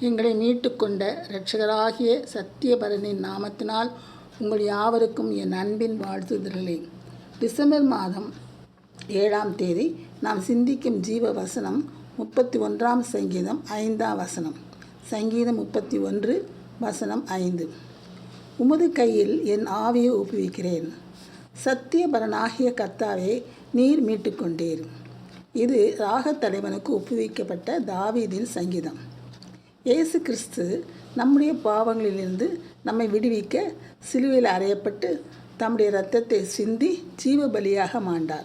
எங்களை மீட்டுக்கொண்ட இரட்சகராகிய சத்தியபரனின் நாமத்தினால் உங்கள் யாவருக்கும் என் அன்பின் வாழ்த்துதல்களே. டிசம்பர் மாதம் ஏழாம் தேதி நாம் சிந்திக்கும் ஜீவ வசனம் முப்பத்தி ஒன்றாம் சங்கீதம் ஐந்தாம் வசனம். சங்கீதம் முப்பத்தி ஒன்று வசனம் ஐந்து. உமது கையில் என் ஆவியை ஒப்புவிக்கிறேன். சத்தியபரனாகிய கர்த்தாவே நீர் மீட்டுக்கொண்டீர். இது ராகத் தலைவனுக்கு ஒப்புவிக்கப்பட்ட தாவீதின் சங்கீதம். இயேசு கிறிஸ்து நம்முடைய பாவங்களிலிருந்து நம்மை விடுவிக்க சிலுவையில் அறையப்பட்டு தம்முடைய இரத்தத்தை சிந்தி ஜீவ பலியாக மாண்டார்.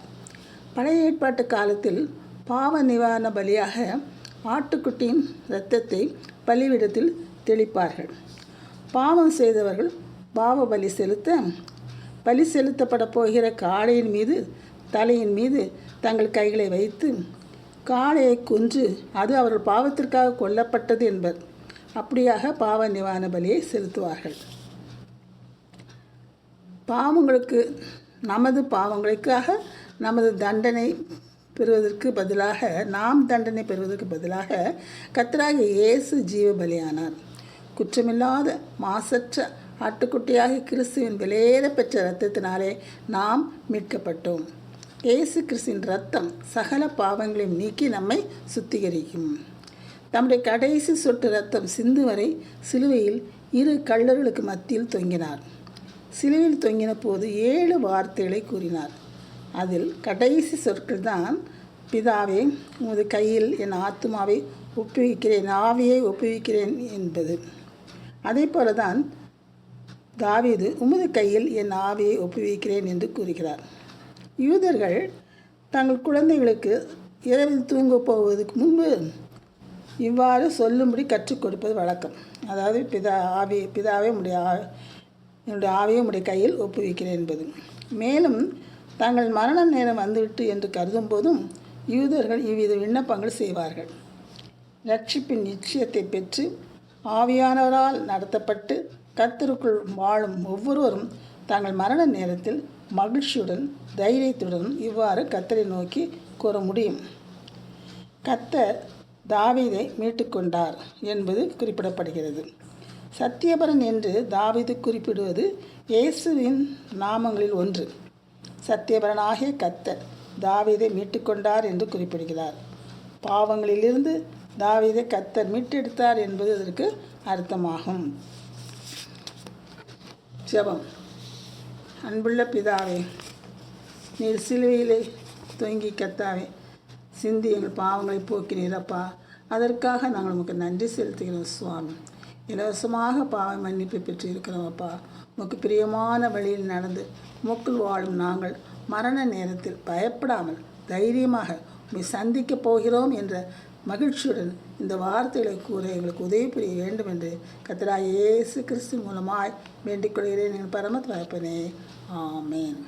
பழைய ஏற்பாட்டு காலத்தில் பாவ நிவாரண பலியாக ஆட்டுக்குட்டியின் இரத்தத்தை பலிவிடத்தில் தெளிப்பார்கள். பாவம் செய்தவர்கள் பாவ பலி செலுத்த பலி செலுத்தப்பட போகிற காளையின் மீது தலையின் மீது தங்கள் கைகளை வைத்து காளையை கொன்று அது அவர்கள் பாவத்திற்காக கொல்லப்பட்டது என்பர். அப்படியாக பாவ நிவாரண பலியை செலுத்துவார்கள். பாவங்களுக்கு நமது பாவங்களுக்காக நமது தண்டனை பெறுவதற்கு பதிலாக நாம் தண்டனை பெறுவதற்கு பதிலாக கத்தராக இயேசு ஜீவ பலியானார். குற்றமில்லாத மாசற்ற ஆட்டுக்குட்டியாக கிறிஸ்துவின் விலையேற பெற்ற இரத்தத்தினாலே நாம் மீட்கப்பட்டோம். இயேசு கிறிஸ்தின் ரத்தம் சகல பாவங்களையும் நீக்கி நம்மை சுத்திகரிக்கும். தம்முடைய கடைசி சொட்டு ரத்தம் சிந்து வரை சிலுவையில் இரு கள்ளர்களுக்கு மத்தியில் தொங்கினார். சிலுவையில் தொங்கின போது ஏழு வார்த்தைகளை கூறினார். அதில் கடைசி சொற்கள் தான் பிதாவே உமது கையில் என் ஆத்மாவை ஒப்புவிக்கிறேன் ஆவியை ஒப்புவிக்கிறேன் என்பது. அதே போல தான் தாவீது உமது கையில் என் ஆவியை ஒப்புவிக்கிறேன் என்று கூறுகிறார். யூதர்கள் தங்கள் குழந்தைகளுக்கு இரவில் தூங்க போவதற்கு முன்பு இவ்வாறு சொல்லும்படி கற்றுக் கொடுப்பது வழக்கம். அதாவது பிதா ஆவி பிதாவே உடைய என்னுடைய ஆவியை உடைய கையில் ஒப்புவிக்கிறேன் என்பது. மேலும் தங்கள் மரண நேரம் வந்துவிட்டு என்று கருதும் போதும் யூதர்கள் இவ்வித விண்ணப்பங்கள் செய்வார்கள். ரட்சிப்பின் நிச்சயத்தை பெற்று ஆவியானவரால் நடத்தப்பட்டு கத்தருக்குள் வாழும் ஒவ்வொருவரும் தங்கள் மரண நேரத்தில் மகிழ்ச்சியுடன் தைரியத்துடன் இவ்வாறு கத்தரை நோக்கி கூற முடியும் கத்தர் தாவீதை மீட்டுக்கொண்டார் என்பது குறிப்பிடப்படுகிறது. சத்தியபரன் என்று தாவீது குறிப்பிடுவது இயேசுவின் நாமங்களில் ஒன்று. சத்தியபரனாகிய கத்தர் தாவீதை மீட்டுக்கொண்டார் என்று குறிப்பிடுகிறார். பாவங்களிலிருந்து தாவீதை கத்தர் மீட்டெடுத்தார் என்பது இதற்கு அர்த்தமாகும். ஜெபம். அன்புள்ள பிதாவே நீர் சிலுவையிலே தொங்கி கத்தாவே சிந்தி எங்கள் பாவங்களை போக்கினீரப்பா. அதற்காக நாங்கள் உமக்கு நன்றி செலுத்துகிறோம் சுவாமி. இலவசமாக பாவ மன்னிப்பு பெற்று இருக்கிறோம் அப்பா உமக்கு பிரியமான வழியில் நடந்து முக்குள் வாழும் நாங்கள் மரண நேரத்தில் பயப்படாமல் தைரியமாக உம்மை சந்திக்கப் போகிறோம் என்ற மகிழ்ச்சியுடன் இந்த வார்த்தைகளை கூற எங்களுக்கு உதவி புரிய வேண்டும் என்று கத்தராய் இயேசு கிறிஸ்து மூலமாய் வேண்டிக் கொள்கிறேன் என் பரமத் வரப்பனே ஆமேன்.